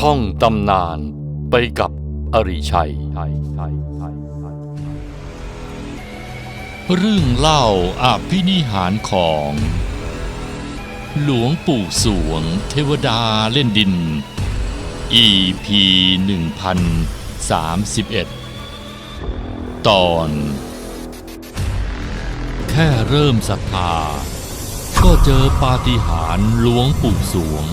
ท่องตำนานไปกับอริชัย เรื่องเล่าอาภินิหารของ หลวงปู่สวงเทวดาเล่นดิน EP 1031 ตอน แค่เริ่มศรัทธา ก็เจอปาฏิหาริย์หลวงปู่สวง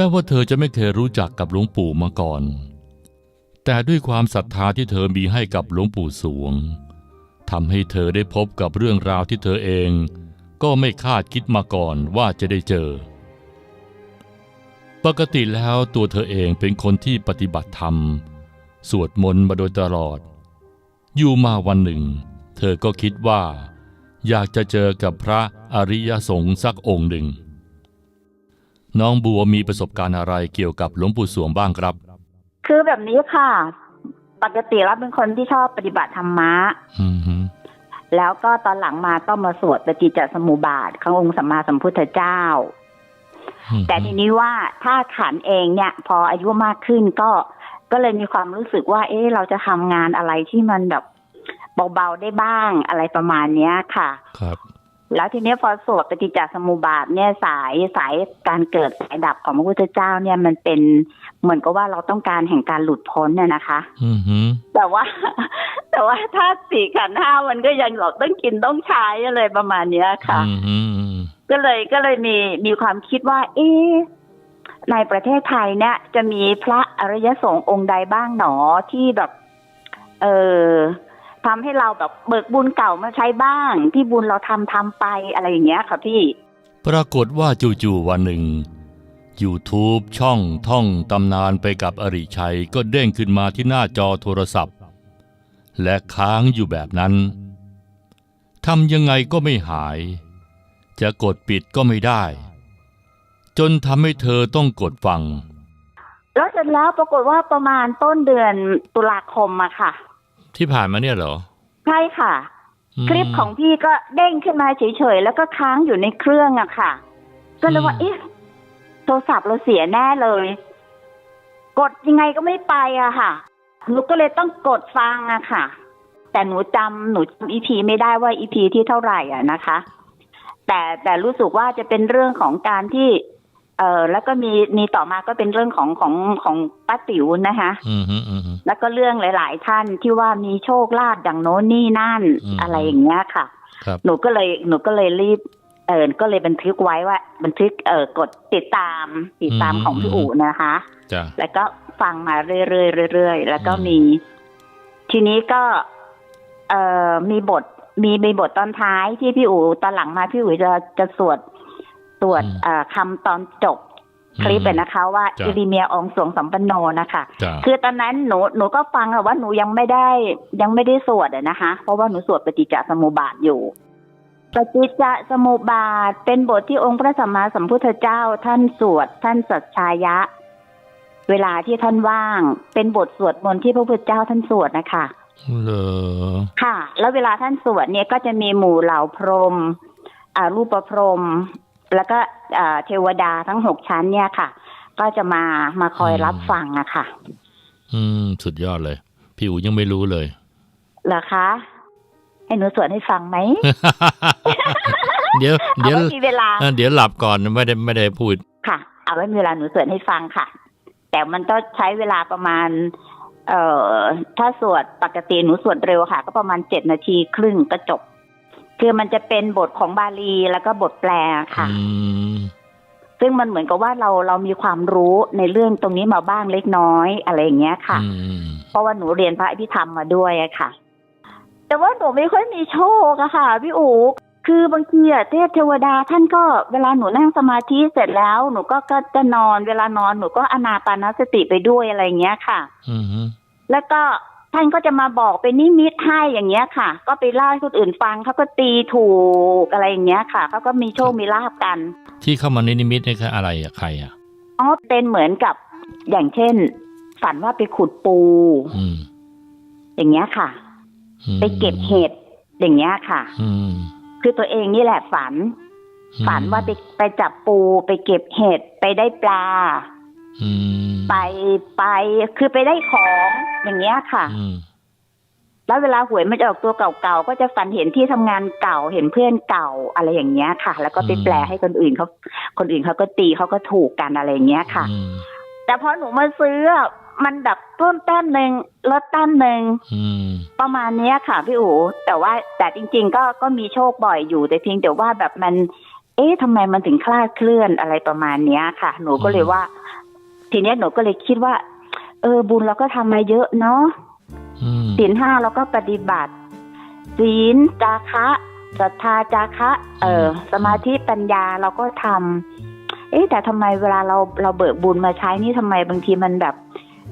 แม้ว่าเธอจะไม่เคยรู้จักกับหลวงปู่มาก่อน แต่ด้วยความศรัทธาที่เธอมีให้กับหลวงปู่สวงทำให้เธอได้พบกับเรื่องราวที่เธอเอง ก็ไม่คาดคิดมาก่อนว่าจะได้เจอ ปกติแล้วตัวเธอเองเป็นคนที่ปฏิบัติธรรม สวดมนต์มาโดยตลอด อยู่มาวันหนึ่ง เธอก็คิดว่า อยากจะเจอกับพระอริยสงฆ์สักองค์หนึ่ง น้องบัวมีประสบการณ์อะไรเกี่ยวกับหลวงปู่สวงบ้างครับ คือแบบนี้ค่ะ ปกติแล้วเป็นคนที่ชอบปฏิบัติธรรมะอืมฮึแล้วก็ตอนหลังมาต้องมาสวดปฏิจจสมุปบาทขององค์สัมมาสัมพุทธเจ้าอืมฮึแต่ทีนี้ว่าถ้าขันเองเนี่ย พออายุมากขึ้นก็ก็เลยมีความรู้สึกว่า เอ๊ะเราจะทำงานอะไรที่มันแบบเบาๆได้บ้างอะไรประมาณเนี้ยค่ะ ครับ แล้วทีเนี้ยพอสวดปฏิจจสมุปบาทเนี่ยสายสายการเกิดสายดับของพระพุทธเจ้าเนี่ยมันเป็นเหมือนกับว่าเราต้องการแห่งการหลุดพ้นเนี่ยนะคะอืมฮึแต่ว่า แต่ว่าถ้าสี่ขันธ์ห้ามันก็ยังบอกต้องกินต้องใช้อะไรประมาณเนี้ยค่ะอืมฮึอืมก็เลยก็เลยมีมีความคิดว่า เอ๊ะในประเทศไทยเนี่ย จะมีพระอริยสงฆ์องค์ใดบ้างหนอที่แบบ เออ ทำให้เราแบบเบิกบุญเก่ามาใช้บ้าง ที่บุญเราทำทำไปอะไรอย่างเงี้ยค่ะพี่ ปรากฏว่าจู่ๆวันหนึ่ง YouTube ช่องท่องตำนานไปกับอริชัยก็เด้งขึ้นมาที่หน้าจอโทรศัพท์ และค้างอยู่แบบนั้นทำยังไงก็ไม่หาย จะกดปิดก็ไม่ได้ จนทำให้เธอต้องกดฟัง แล้วเสร็จแล้วปรากฏว่าประมาณต้นเดือนตุลาคมอะค่ะ ที่ผ่านมาเนี่ยเหรอ ใช่ค่ะอืมคลิปของพี่ก็เด้งขึ้นมาเฉยๆ แล้วก็ค้างอยู่ในเครื่องอะค่ะ ก็เลยว่าอืมเอ๊ะโทรศัพท์เราเสียแน่เลย กดยังไงก็ไม่ไปอะค่ะหนูก็เลยต้องกดฟังอะค่ะ แต่หนูจำหนูจำอีพีไม่ได้ว่าอีพีที่เท่าไหร่อะนะคะ แต่แต่รู้สึกว่าจะเป็นเรื่องของการที่ เออแล้วก็มีมีต่อมาก็เป็นเรื่องของของของป้าติ๋วนะคะอืมฮึอืมฮึแล้วก็เรื่องหลาย ๆ ท่านที่ว่ามีโชคลาภดังโน้นนี่นั่นอืมอะไรอย่างเงี้ยค่ะครับหนูก็เลยหนูก็เลยรีบเออก็เลยบันทึกไว้ว่า บันทึกเออกดติดตามติดตามอืมของพี่อืมอู๋นะคะจ้ะแล้วก็ฟังมาเรื่อยๆเรื่อยๆแล้วก็อืมมี ทีนี้ก็ เอ่อมีบทมีมีบทตอนท้ายที่พี่อู๋ตอนหลังมาพี่อู๋จะจะสวด สวดเอ่อคำตอนจบคลิปเป็นนะคะว่าจ้ะอิริเมียอองสวงสัมปันโนนะคะจ้ะคือตอนนั้นหนูหนูก็ฟังอะว่าหนูยังไม่ได้ยังไม่ได้สวดอะนะคะ เพราะว่าหนูสวดปฏิจจสมุปบาทอยู่ ปฏิจจสมุปบาทเป็นบทที่องค์พระสัมมาสัมพุทธเจ้าท่านสวดท่านสัจชายะ เวลาที่ท่านว่าง เป็นบทสวดมนต์ที่พระพุทธเจ้าท่านสวดนะคะเหรอค่ะ แล้วเวลาท่านสวดเนี่ยก็จะมีหมู่เหล่าพรหมอ่ารูปพรหม แล้วก็อ่าเทวดาทั้งหกชั้นเนี่ยค่ะ ก็จะมามาคอยรับฟังอะค่ะ อืม สุดยอดเลย พี่อูยังไม่รู้เลยเหรอคะให้หนูสวดให้ฟังไหม เดี๋ยวเอาเดี๋ยวไว้มีเวลาเออเดี๋ยวหลับก่อนไม่ได้ไม่ได้พูด ค่ะ เอาไว้มีเวลาหนูสวดให้ฟังค่ะ แต่มันก็ใช้เวลาประมาณ เอ่อ ถ้าสวดปกติหนูสวดเร็วค่ะ ก็ประมาณเจ็ดนาทีครึ่งก็จบ คือมันจะเป็นบทของบาลีแล้วก็บทแปลค่ะอืมซึ่งมันเหมือนกับว่าเราเรามีความรู้ในเรื่องตรงนี้มาบ้างเล็กน้อยอะไรอย่างเงี้ยค่ะอืมเพราะว่าหนูเรียนพระอภิธรรมมาด้วยอะค่ะ แต่ว่าหนูไม่ค่อยมีโชคอะค่ะพี่อู๋คือบางทีอะเทพเทวดาท่านก็เวลาหนูนั่งสมาธิเสร็จแล้วหนูก็ก็จะนอนเวลานอนหนูก็อนาปานสติไปด้วยอะไรอย่างเงี้ยค่ะอืมฮึแล้วก็ ท่านก็จะมาบอกเป็นนิมิตให้อย่างเงี้ยค่ะ ก็ไปเล่าให้คนอื่นฟังเขาก็ตีถูกอะไรอย่างเงี้ยค่ะเขาก็มีโชคมีลาบกัน ที่เข้ามาในนิมิตนี่คืออะไรอะใครอะอ๋อเป็นเหมือนกับอย่างเช่น ฝันว่าไปขุดปู อืม อย่างเงี้ยค่ะอืมไปเก็บเห็ดอย่างเงี้ยค่ะ อืม คือตัวเองนี่แหละฝัน ฝันว่าไปไปจับปูไปเก็บเห็ดไปได้ปลาอืม ไปไปคือไปได้ของอย่างเงี้ยค่ะอืมแล้วเวลาหวยมันจะออกตัวเก่าๆก็จะฝันเห็นที่ทำงานเก่าเห็นเพื่อนเก่าอะไรอย่างเงี้ยค่ะ แล้วก็ไปแปลให้คนอื่นเขาคนอื่นเขาก็ตีเขาก็ถูกกันอะไรอย่างเงี้ยค่ะอืมแต่พอหนูมาซื้ออะมันดับต้นแต้มหนึ่งลดแต้มหนึ่งอืมประมาณเนี้ยค่ะพี่อู๋แต่ว่าแต่จริง ๆ ก็ก็มีโชคบ่อยอยู่แต่เพียงแต่ว่าแบบมัน เอ๊ะทำไมมันถึงคลาดเคลื่อนอะไรประมาณเนี้ยค่ะ หนูก็เลยว่า ทีเนี้ยหนูก็เลยคิดว่า เออบุญเราก็ทำมาเยอะเนาะอืมศีลห้าเราก็ปฏิบัติศีลจาคะศรัทธาจาคะ เออ สมาธิปัญญาเราก็ทำเอ๊ะแต่ทำไมเวลาเราเราเบิกบุญมาใช้นี่ทำไมบางทีมันแบบ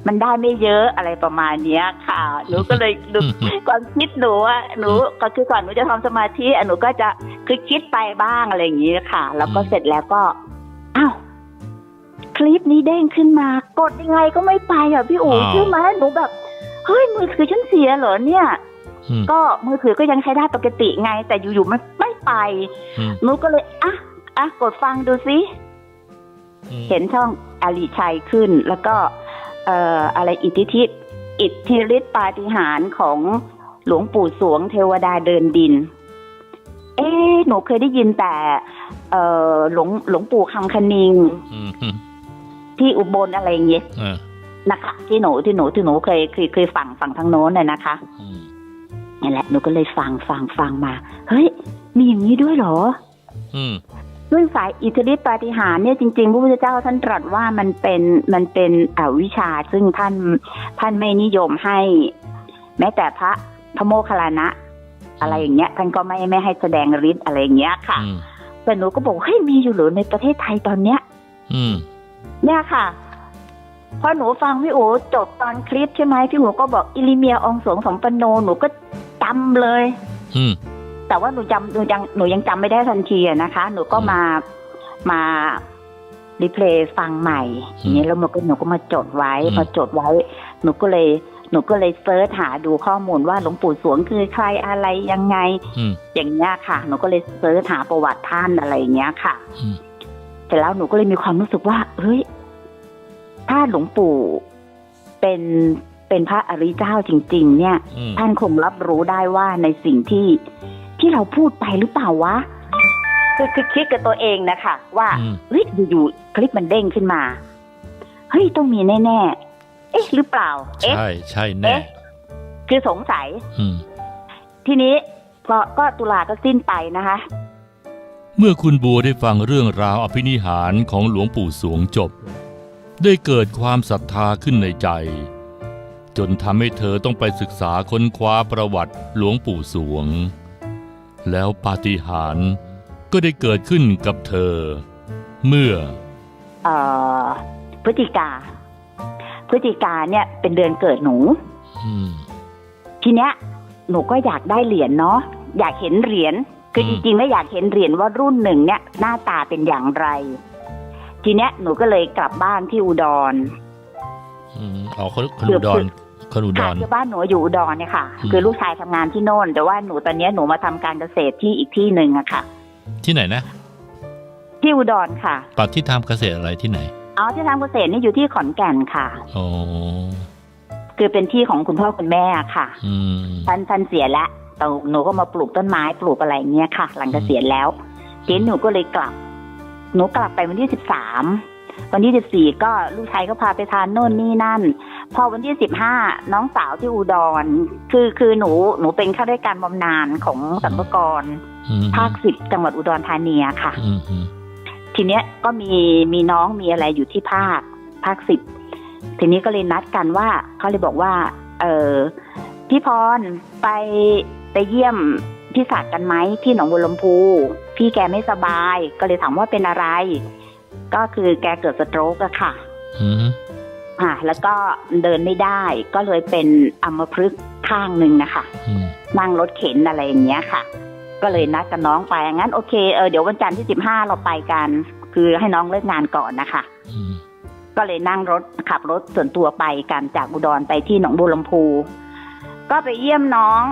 มันได้ไม่เยอะอะไรประมาณเนี้ยค่ะ หนูก็เลยหนูความคิดหนูอะหนูก็คือก่อนหนูจะทำสมาธิอะหนูก็จะคือคิดไปบ้างอะไรอย่างนี้ค่ะ แล้วก็อืมเสร็จแล้วก็อ้าว คลิปนี้เด้งขึ้นมากดยังไงก็ไม่ไปอะพี่อู๋ใช่ไหมหนูแบบเฮ้ยมือถือฉันเสียเหรอเนี่ยอืมก็มือถือก็ยังใช้ได้ปกติไง แต่อยู่ๆมันไม่ไปอืมหนูก็เลยอะอะกดฟังดูซิอืมเห็นช่องอาลีชัยขึ้น แล้วก็ เอ่ออะไรอิทธิทิศอิทธิฤทธิปาฏิหาริย์ของหลวงปู่สวงเทวดาเดินดิน เอ๊ะหนูเคยได้ยินแต่ เอ่อหลวงหลวงปู่คำคณิงอืมอืม ที่อุบลอะไรอย่างเงี้ยอ่านะคะที่หนูที่หนูที่หนูเคยเคยเคยฟังฟังทางโน้นน่ะนะคะอืมนี่แหละหนูก็เลยฟังฟังฟังมา เฮ้ย มีอย่างนี้ด้วยเหรอ อืมด้วยสายอิทธิฤทธิปาฏิหาริย์เนี่ยจริงๆพระพุทธเจ้าท่านตรัสว่ามันเป็นมันเป็นอวิชชาซึ่งท่านท่านไม่นิยมให้ แม้แต่พระพระโมคคัลลานะ อะไรอย่างเงี้ยท่านก็ไม่ไม่ให้แสดงฤทธิ์อะไรอย่างเงี้ยค่ะอืมแต่หนูก็บอกเฮ้ยมีอยู่เหรือในประเทศไทยตอนเนี้ย อืม เนี่ยค่ะ พอหนูฟังพี่โอจบตอนคลิปใช่ไหมพี่โอก็บอกอิลิเมียองสวงสมปันโนหนูก็จำเลย อืมแต่ว่าหนูจำหนูยังหนูยังจำไม่ได้ทันทีอะนะคะ หนูก็อืมมามารีเพลย์ฟังใหม่อืมอย่างนี้แล้วหนูก็หนูก็มาจดไว้อืมพอจดไว้ หนูก็เลยหนูก็เลยเซิร์ชหาดูข้อมูลว่าหลวงปู่สวงคือใครอะไรยังไงอืมอย่างเงี้ยค่ะ หนูก็เลยเซิร์ชหาประวัติท่านอะไรอย่างเงี้ยค่ะอืมเสร็จแล้วหนูก็เลยมีความรู้สึกว่าเฮ้ย ถ้าหลวงปู่เป็นเป็นพระอริยเจ้าจริง ๆ เนี่ยอืมท่านคงรับรู้ได้ว่าในสิ่งที่ที่เราพูดไปหรือเปล่าวะคือคือคิดกับตัวเองนะคะ ว่าอืมเฮ้ยอยู่ๆคลิปมันเด้งขึ้นมาเฮ้ยต้องมีแน่ๆเอ๊ะ หรือเปล่า เอ๊ะใช่ใช่แน่เอ๊ะคือสงสัยอืมทีนี้พอก็ตุลาก็สิ้นไปนะคะ เมื่อคุณบัวได้ฟังเรื่องราวอภินิหารของหลวงปู่สวงจบ ได้เกิดความศรัทธาขึ้นในใจ จนทำให้เธอต้องไปศึกษาค้นคว้าประวัติหลวงปู่สวง แล้วปาฏิหาริย์ก็ได้เกิดขึ้นกับเธอ เมื่อเอ่อพฤศจิกาพฤศจิกาเนี่ยเป็นเดือนเกิดหนูอืมทีเนี้ยหนูก็อยากได้เหรียญเนาะอยากเห็นเหรียญคืออืจมริงๆแล้วอยากเห็นเหรียญว่ารุ่นหนึ่งเนี่ยหน้าตาเป็นอย่างไร ทีเนี้ยหนูก็เลยกลับบ้านที่อุดรอืมอ๋อคนคนอุดรคนอุดค่ะรคือบ้านหนูอยู่อุดรเนี่ยค่ะอืมคือลูกชายทำงานที่โน่น แต่ว่าหนูตอนเนี้ยหนูมาทำการเกษตรที่อีกที่หนึ่งอะค่ะ ที่ไหนนะ ที่อุดรค่ะปัดที่ทำเกษตรอะไรที่ไหนอ๋อที่ทำเกษตรนี่อยู่ที่ขอนแก่นค่ะอ๋อคือเป็นที่ของคุณพ่อคุณแม่ค่ะอืมท่านท่านเสียแล้วแต่หนูก็มาปลูกต้นไม้ปลูกอะไรอย่างเงี้ยค่ะ หลังเกษียณแล้วทีนี้หนูก็เลยกลับ หนูกลับไปวันที่สิบสามวันที่สิบสี่ก็ลูกชายก็พาไปทานโน่นนี่นั่น พอวันที่สิบห้าน้องสาวที่อุดร คือคือหนูหนูเป็นข้าราชการบำนาญของสรรพากรอืมภาคสิบจังหวัดอุดรธานีอะค่ะอืมอืมทีเนี้ยก็มีมีน้องมีอะไรอยู่ที่ภาคภาคสิบทีนี้ก็เลยนัดกันว่าเขาเลยบอกว่า เออพี่พรไปไปเยี่ยมพี่ศักดิ์กันไหมที่หนองบัวลำพู พี่แกไม่สบาย ก็เลยถามว่าเป็นอะไร ก็คือแกเกิดสโตรกอะค่ะอืมอ่าแล้วก็เดินไม่ได้ก็เลยเป็นอัมพฤกษ์ข้างหนึ่งนะคะอืมนั่งรถเข็นอะไรอย่างเงี้ยค่ะ ก็เลยนัดกับน้องไปงั้นโอเคเออเดี๋ยววันจันทร์ที่สิบห้าเราไปกัน คือให้น้องเลิกงานก่อนนะคะอืมก็เลยนั่งรถขับรถส่วนตัวไปกันจากอุดรไปที่หนองบัวลำพู ก็ไปเยี่ยมน้อง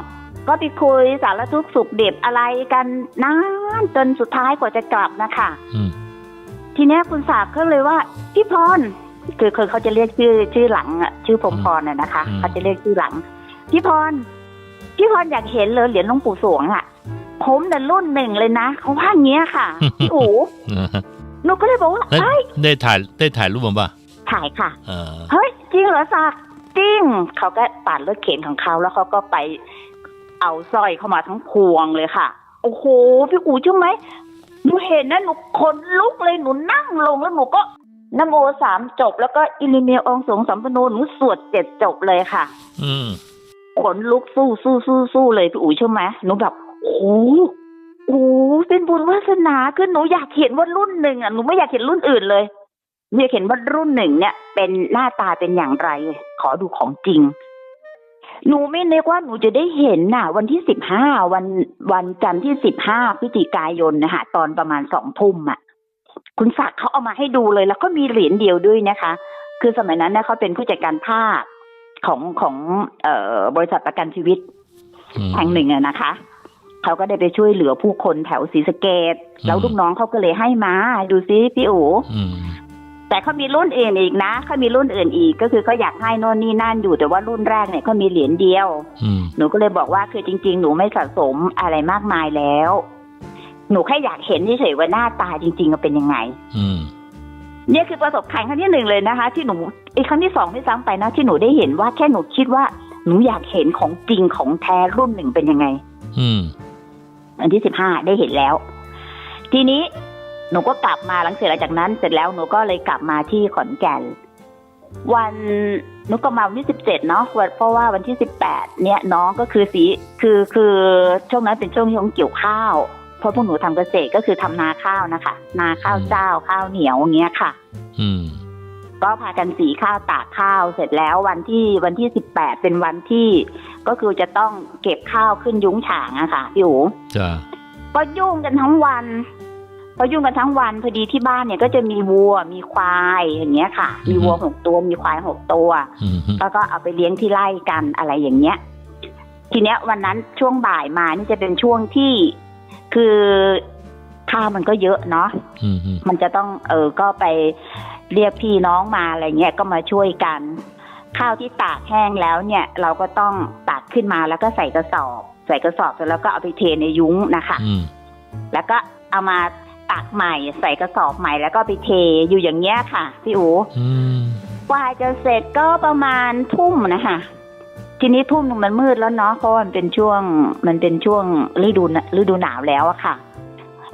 ก็ไปคุยสารทุกข์สุขเด็บอะไรกันนานจนสุดท้ายกว่าจะกลับนะคะอืมทีเนี้ยคุณสากก็เลยว่าพี่พรคือคือเขาจะเรียกชื่อชื่อหลังอะชื่อพรหมพรน่ะนะคะอืมเขาจะเรียกชื่อหลัง พี่พรพี่พรอยากเห็นเลยเหรียญหลวงปู่สวงอะผมเนี่ยรุ่นหนึ่งเลยนะเขาว่าอย่างเงี้ยค่ะพี่อู๋นะฮะหนูก็เลยบอกว่าแล้วเอ้ยได้ถ่ายได้ถ่ายรูปมาป่ะถ่ายค่ะเออเฮ้ยจริงเหรอสักจริงเขาก็ปัดรถเข็นของเขาแล้วเขาก็ไป เอาสร้อยเข้ามาทั้งพวงเลยค่ะ โอ้โห พี่อู๋ใช่อไหมหนูเห็นนะหนูขนลุกเลยหนูนั่งลงแล้วหนูก็นะโมสามจบ แล้วก็อิลิเมียองค์สงสัมปโนหนูสวดเจ็ดจบเลยค่ะ อืมขนลุกสู้สู้สู้สู้เลยพี่อู๋ใช่อไหมหนูแบบโอ้โหโอ้โหเป็นบุญวาสนาคือหนูอยากเห็นว่ารุ่นหนึ่งอะหนูไม่อยากเห็นรุ่นอื่นเลยหนูอยากเห็นว่ารุ่นหนึ่งเนี่ย เป็นหน้าตาเป็นอย่างไร ขอดูของจริง หนูไม่นึกว่าหนูจะได้เห็นน่ะ วันที่สิบห้าวันวันจันทร์ที่สิบห้าพฤศจิกายนนะคะตอนประมาณสองทุ่มอะ คุณศักดิ์เขาเอามาให้ดูเลย แล้วก็มีเหรียญเดียวด้วยนะคะ คือสมัยนั้นเนี่ยเขาเป็นผู้จัดการภาคของของเอ่อบริษัทประกันชีวิตอืมแห่งหนึ่งอะนะคะเขาก็ได้ไปช่วยเหลือผู้คนแถวศรีสะเกดแล้วอืมลูกน้องเขาก็เลยให้มา ดูซิพี่อู๋อืม แต่เขามีรุ่นอื่นอีกนะเขามีรุ่นอื่นอีก ก็คือเขาอยากให้โน่นนี่นั่นอยู่แต่ว่ารุ่นแรกเนี่ยเขามีเหรียญเดียวอืมหนูก็เลยบอกว่าคือจริง ๆ หนูไม่สะสมอะไรมากมายแล้ว หนูแค่อยากเห็นเฉยๆว่าหน้าตาจริงๆมันเป็นยังไง อืมเนี่ยคือประสบการณ์ครั้งที่หนึ่งเลยนะคะ ที่หนูไอ้ครั้งที่สองที่ซ้ำไปนะที่หนูได้เห็นว่าแค่หนูคิดว่าหนูอยากเห็นของจริงของแท้รุ่นหนึ่งเป็นยังไง อืมวันที่สิบห้าได้เห็นแล้ว ทีนี้ หนูก็กลับมาหลังเสร็จจากนั้น เสร็จแล้วหนูก็เลยกลับมาที่ขอนแก่น วันหนูก็มาวันที่สิบเจ็ดเนาะวันเพราะว่าวันที่สิบแปดเนี่ยน้องก็คือสีคือคือช่วงนั้นเป็นช่วงที่เขาเกี่ยวข้าวเพราะพวกหนูทำเกษตรก็คือทำนาข้าวนะคะ นาข้าวเจ้าข้าวเหนียวอย่างเงี้ยค่ะ อืมก็พากันสีข้าวตากข้าวเสร็จแล้ววันที่วันที่สิบแปดเป็นวันที่ ก็คือจะต้องเก็บข้าวขึ้นยุ้งฉางอะค่ะพี่อู๋จ้าก็ยุ่งกันทั้งวัน พอยุ่งกันทั้งวันพอดีที่บ้านเนี่ยก็จะมีวัวมีควายอย่างเงี้ยค่ะ มีวัวหกตัวมีควายหกตัวอืมแล้วก็เอาไปเลี้ยงที่ไร่กันอะไรอย่างเงี้ย ทีเนี้ยวันนั้นช่วงบ่ายมานี่จะเป็นช่วงที่คือข้าวมันก็เยอะเนาะอืมอืมมันจะต้องเออก็ไปเรียกพี่น้องมาอะไรเงี้ยก็มาช่วยกัน ข้าวที่ตากแห้งแล้วเนี่ย เราก็ต้องตักขึ้นมาแล้วก็ใส่กระสอบ ใส่กระสอบเสร็จแล้วก็เอาไปเทในยุ้งนะคะอืมแล้วก็เอามา ตักใหม่ใส่กระสอบใหม่แล้วก็ไปเทอยู่อย่างเงี้ยค่ะพี่อูอืมกว่าจะเสร็จก็ประมาณทุ่มนะคะทีนี้ทุ่มหนึ่งมันมืดแล้วเนาะเพราะว่ามันเป็นช่วงมันเป็นช่วงฤดูหนฤดูหนาวแล้วอะค่ะ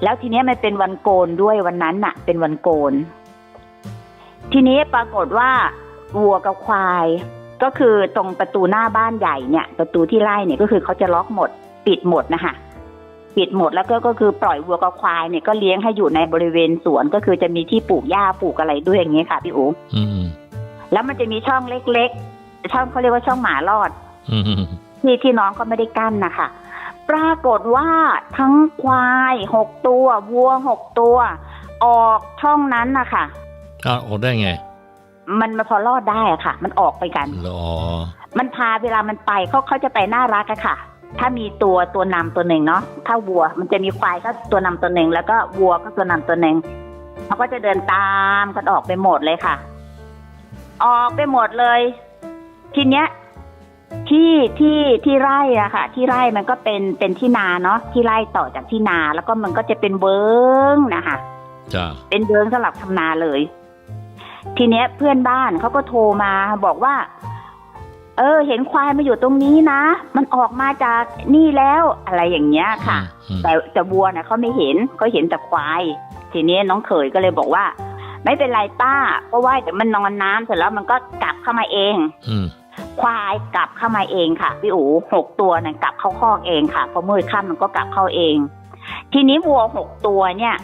แล้วทีเนี้ยมันเป็นวันโกนด้วยวันนั้นน่ะ เป็นวันโกน ทีนี้ปรากฏว่าวัวกับควายก็คือตรงประตูหน้าบ้านใหญ่เนี่ย ประตูที่ไร่เนี่ยก็คือเขาจะล็อกหมด ปิดหมดนะคะ ปิดหมดแล้วก็ก็คือปล่อยวัวกับควายเนี่ยก็เลี้ยงให้อยู่ในบริเวณสวนก็คือจะมีที่ปลูกหญ้าปลูกอะไรด้วยอย่างเงี้ยค่ะพี่อูอืมแล้วมันจะมีช่องเล็กๆช่องเขาเรียกว่าช่องหมาลอดอืมอืมที่ที่น้องก็ไม่ได้กั้นนะคะปรากฏว่าทั้งควายหกตัววัวหกตัว ออกช่องนั้นนะคะอ้าวออกได้ไง มันมาพอรอดได้อะค่ะ มันออกไปกันรอมันพาเวลามันไปเขาเขาจะไปน่ารักอะค่ะ ถ้ามีตัวตัวนำตัวหนึ่งเนาะถ้าวัว มันจะมีควายก็ตัวนำตัวหนึ่งแล้วก็วัวก็ตัวนำตัวหนึ่งเขาก็จะเดินตามกันออกไปหมดเลยค่ะ ออกไปหมดเลย ทีเนี้ยที่ที่ที่ไร่อะค่ะ ที่ไร่มันก็เป็นเป็นที่นาเนาะที่ไร่ต่อจากที่นา แล้วก็มันก็จะเป็นเบิงนะคะจ้าเป็นเบิงสำหรับทำนาเลย ทีเนี้ยเพื่อนบ้านเขาก็โทรมาบอกว่า เออ เห็นควายมาอยู่ตรงนี้นะ มันออกมาจากนี่แล้วอะไรอย่างเงี้ยค่ะอืมแต่แต่วัวนะเขาไม่เห็นเขาเห็นแต่ควาย ทีนี้น้องเขยก็เลยบอกว่า ไม่เป็นไรป้า เพราะว่าเดี๋ยวมันนอนน้ำเสร็จแล้วมันก็กลับเข้ามาเองอืมควายกลับเข้ามาเองค่ะพี่อูหกตัวน่ะกลับเข้าคอกเองค่ะพอมืดค่ำมันก็กลับเข้าเอง ทีนี้วัวหกตัวเนี่ย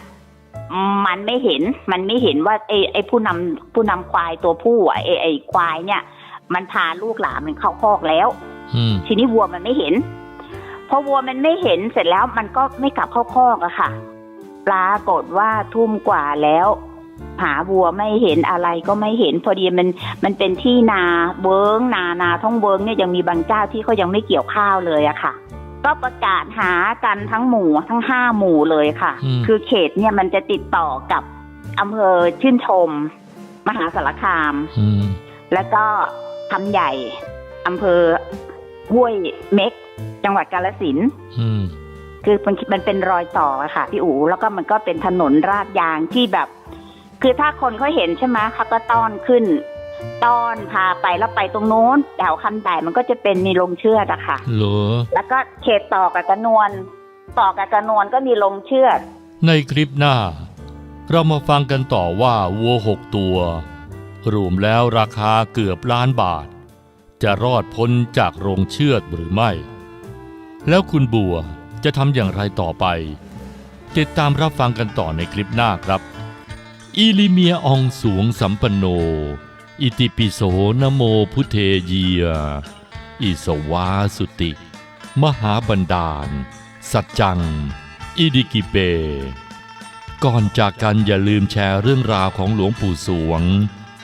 มันไม่เห็นมันไม่เห็นว่าไอ้ไอ้ผู้นำผู้นำควายตัวผู้อะไอ้ไอ้ควายเนี่ย มันพาลูกหลานมันเข้าคอกแล้วอืมทีนี้วัวมันไม่เห็น พอวัวมันไม่เห็นเสร็จแล้วมันก็ไม่กลับเข้าคอกอะค่ะ ปรากฏว่าทุ่มกว่าแล้ว หาวัวไม่เห็นอะไรก็ไม่เห็น พอดีมันมันเป็นที่นาเวิ้งนานาท้องเวิ้งเนี่ยยังมีบางเจ้าที่เขายังไม่เกี่ยวข้าวเลยอะค่ะก็ประกาศหากันทั้งหมู่ทั้งห้าหมู่เลยค่ะอืมคือเขตเนี่ยมันจะติดต่อกับอำเภอชื่นชม มหาสารคามอืมแล้วก็ ทำใหญ่อำเภอห้วยเม็ก จังหวัดกาฬสินธุ์อืมคือมันมันเป็นรอยต่ออะค่ะ พี่อู๋แล้วก็มันก็เป็นถนนราดยางที่แบบ คือถ้าคนเขาเห็นใช่ไหมเขาก็ต้อนขึ้น ต้อนพาไปแล้วไปตรงโน้นแถวคันไดมันก็จะเป็นมีลงเชือดอะค่ะเหรอแล้วก็เขตต่อกับกระนวลต่อกับกระนวลก็มีลงเชือด ในคลิปหน้า เรามาฟังกันต่อว่าวัวหกตัว รวมแล้วราคาเกือบล้านบาท จะรอดพ้นจากโรงเชือดหรือไม่ แล้วคุณบัวจะทำอย่างไรต่อไป ติดตามรับฟังกันต่อในคลิปหน้าครับอีลิเมียอองสวงสัมปันโน อิติปิโสนโมพุเทเยีย อิสวาสุติ มหาบันดาล สัจจัง อิดิกิเปก่อนจากกันอย่าลืมแชร์เรื่องราวของหลวงปู่สวง